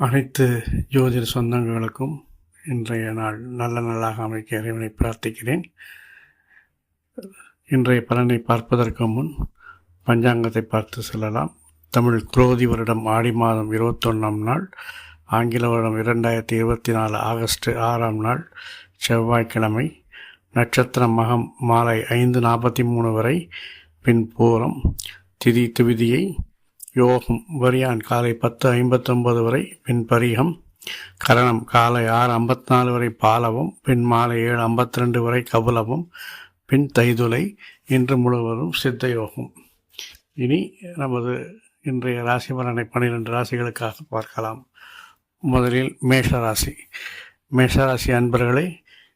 அனைத்து ஜோதிட சொந்தங்களுக்கும் இன்றைய நாள் நல்ல நாளாக அமைக்க இறைவனை பிரார்த்திக்கிறேன். இன்றைய பலனை பார்ப்பதற்கு முன் பஞ்சாங்கத்தை பார்த்து செல்லலாம். தமிழ் குரோதி வருடம் ஆடி மாதம் இருபத்தொன்னாம் நாள் ஆங்கில வருடம் இரண்டாயிரத்தி இருபத்தி நாலு ஆகஸ்ட் ஆறாம் நாள் செவ்வாய்க்கிழமை நட்சத்திரம் மகம் மாலை ஐந்து நாற்பத்தி மூணு வரை பின் பூரம் திதி துவிதியை யோகம் வரியான் காலை பத்து ஐம்பத்தொம்பது வரை பின் பரிகம். கரணம் காலை ஆறு ஐம்பத்தி நாலு வரை பாலவும் பின் மாலை ஏழு ஐம்பத்தி ரெண்டு வரை கபுலவும் பின் தைதுலை இன்று முழுவதும் சித்த யோகம். இனி நமது இன்றைய ராசி பலனை பன்னிரெண்டு ராசிகளுக்காக பார்க்கலாம். முதலில் மேஷ ராசி மேஷராசி அன்பர்களே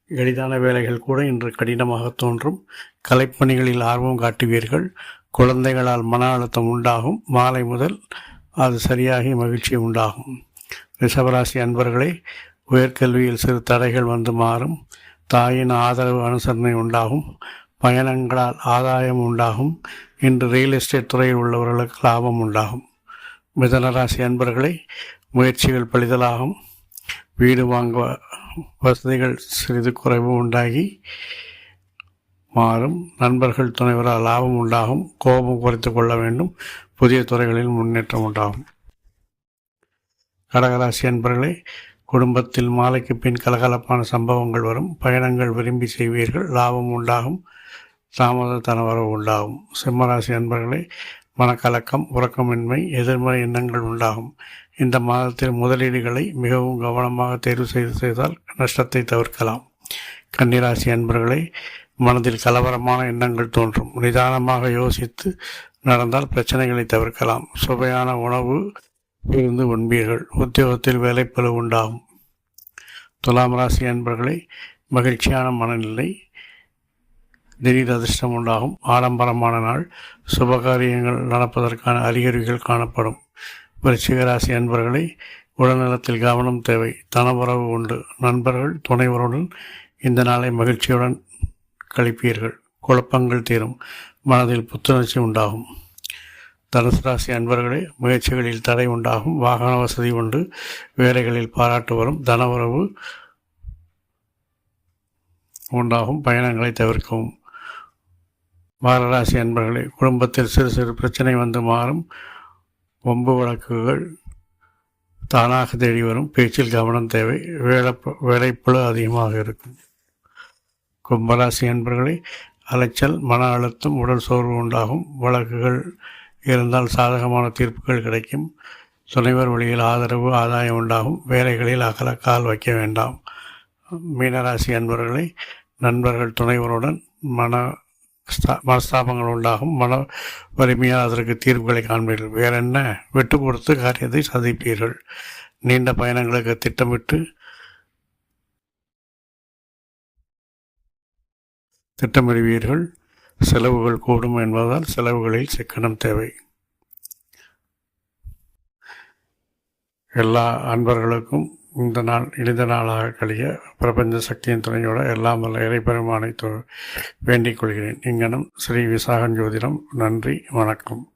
எளிதான வேலைகள் கூட இன்று கடினமாக தோன்றும். கலைப்பணிகளில் ஆர்வம் காட்டுவீர்கள். குழந்தைகளால் மன அழுத்தம் உண்டாகும். மாலை முதல் அது சரியாகி மகிழ்ச்சி உண்டாகும். ரிஷபராசி அன்பர்களே உயர்கல்வியில் சிறு தடைகள் வந்து மாறும். தாயின் ஆதரவு அனுசரணை உண்டாகும். பயணங்களால் ஆதாயம் உண்டாகும். இன்று ரியல் எஸ்டேட் துறையில் உள்ளவர்களுக்கு லாபம் உண்டாகும். மிதனராசி அன்பர்களே முயற்சிகள் பழிதலாகும் வீடு வாங்க வசதிகள் சிறிது குறைவு உண்டாகி மாறும். நண்பர்கள் துணைவரால் லாபம் உண்டாகும். கோபம் குறைத்து கொள்ள வேண்டும். புதிய துறைகளில் முன்னேற்றம் உண்டாகும். கடகராசி அன்பர்களே குடும்பத்தில் மாலைக்கு பின் கலகலப்பான சம்பவங்கள் வரும். பயணங்கள் விரும்பி செய்வீர்கள். லாபம் உண்டாகும். தாமத தனவரவு உண்டாகும். சிம்மராசி அன்பர்களே மனக்கலக்கம் உறக்கமின்மை எதிர்மறை எண்ணங்கள் உண்டாகும். இந்த மாதத்தில் முதலீடுகளை மிகவும் கவனமாக தேர்வு செய்து செய்தால் நஷ்டத்தை தவிர்க்கலாம். கன்னிராசி அன்பர்களே மனதில் கலவரமான எண்ணங்கள் தோன்றும். நிதானமாக யோசித்து நடந்தால் பிரச்சனைகளை தவிர்க்கலாம். சுவையான உணவு இருந்து உண்பீர்கள். உத்தியோகத்தில் வேலைப்பழு உண்டாகும். துலாம் ராசி அன்பர்களை மகிழ்ச்சியான மனநிலை திடீர் அதிர்ஷ்டம் உண்டாகும். ஆடம்பரமான நாள் சுபகாரியங்கள் நடப்பதற்கான அறிகுறிகள் காணப்படும். விருச்சிக ராசி அன்பர்களை உடல்நலத்தில் கவனம் தேவை. தனவரவு உண்டு. நண்பர்கள் துணைவருடன் இந்த நாளை மகிழ்ச்சியுடன் கழிப்பீர்கள். குழப்பங்கள் தீரும். மனதில் புத்துணர்ச்சி உண்டாகும். தனுசு ராசி அன்பர்களே முயற்சிகளில் தடை உண்டாகும். வாகன வசதி உண்டு. வேலைகளில் பாராட்டு வரும். தனவரவு உண்டாகும். பயணங்களை தவிர்க்கவும். வாரராசி அன்பர்களே குடும்பத்தில் சிறு சிறு பிரச்சனை வந்து மாறும். ஒம்பு வழக்குகள் தானாக தேடி வரும். பேச்சில் கவனம் தேவை. வேலை வேலைப்பழு அதிகமாக இருக்கும். கும்பராசி என்பர்களை அலைச்சல் மன அழுத்தம் உடல் சோர்வு உண்டாகும். வழக்குகள் இருந்தால் சாதகமான தீர்ப்புகள் கிடைக்கும். துணைவர் வழியில் ஆதரவு ஆதாயம் உண்டாகும். வேலைகளில் அகல கால் வைக்க வேண்டாம். மீனராசி அன்பர்களை நண்பர்கள் துணைவருடன் மன மனஸ்தாபங்கள் உண்டாகும். மன வலிமையாக அதற்கு தீர்வுகளை காண்பீர்கள். வேறென்ன? விட்டு கொடுத்து காரியத்தை சந்திப்பீர்கள் நீண்ட பயணங்களுக்கு திட்டமிட்டு திட்டமிடுவீர்கள்? செலவுகள் கூடும் என்பதால் செலவுகளில் சிக்கனம் தேவை. எல்லா அன்பர்களுக்கும் இந்த நாள் இனித நாளாக கழிய பிரபஞ்ச சக்தியின் துணையோட எல்லாம் வல்ல இறைப்பெருமானை வேண்டிக் கொள்கிறேன். இங்கனம் ஸ்ரீ விசாகன் ஜோதிடம். நன்றி வணக்கம்.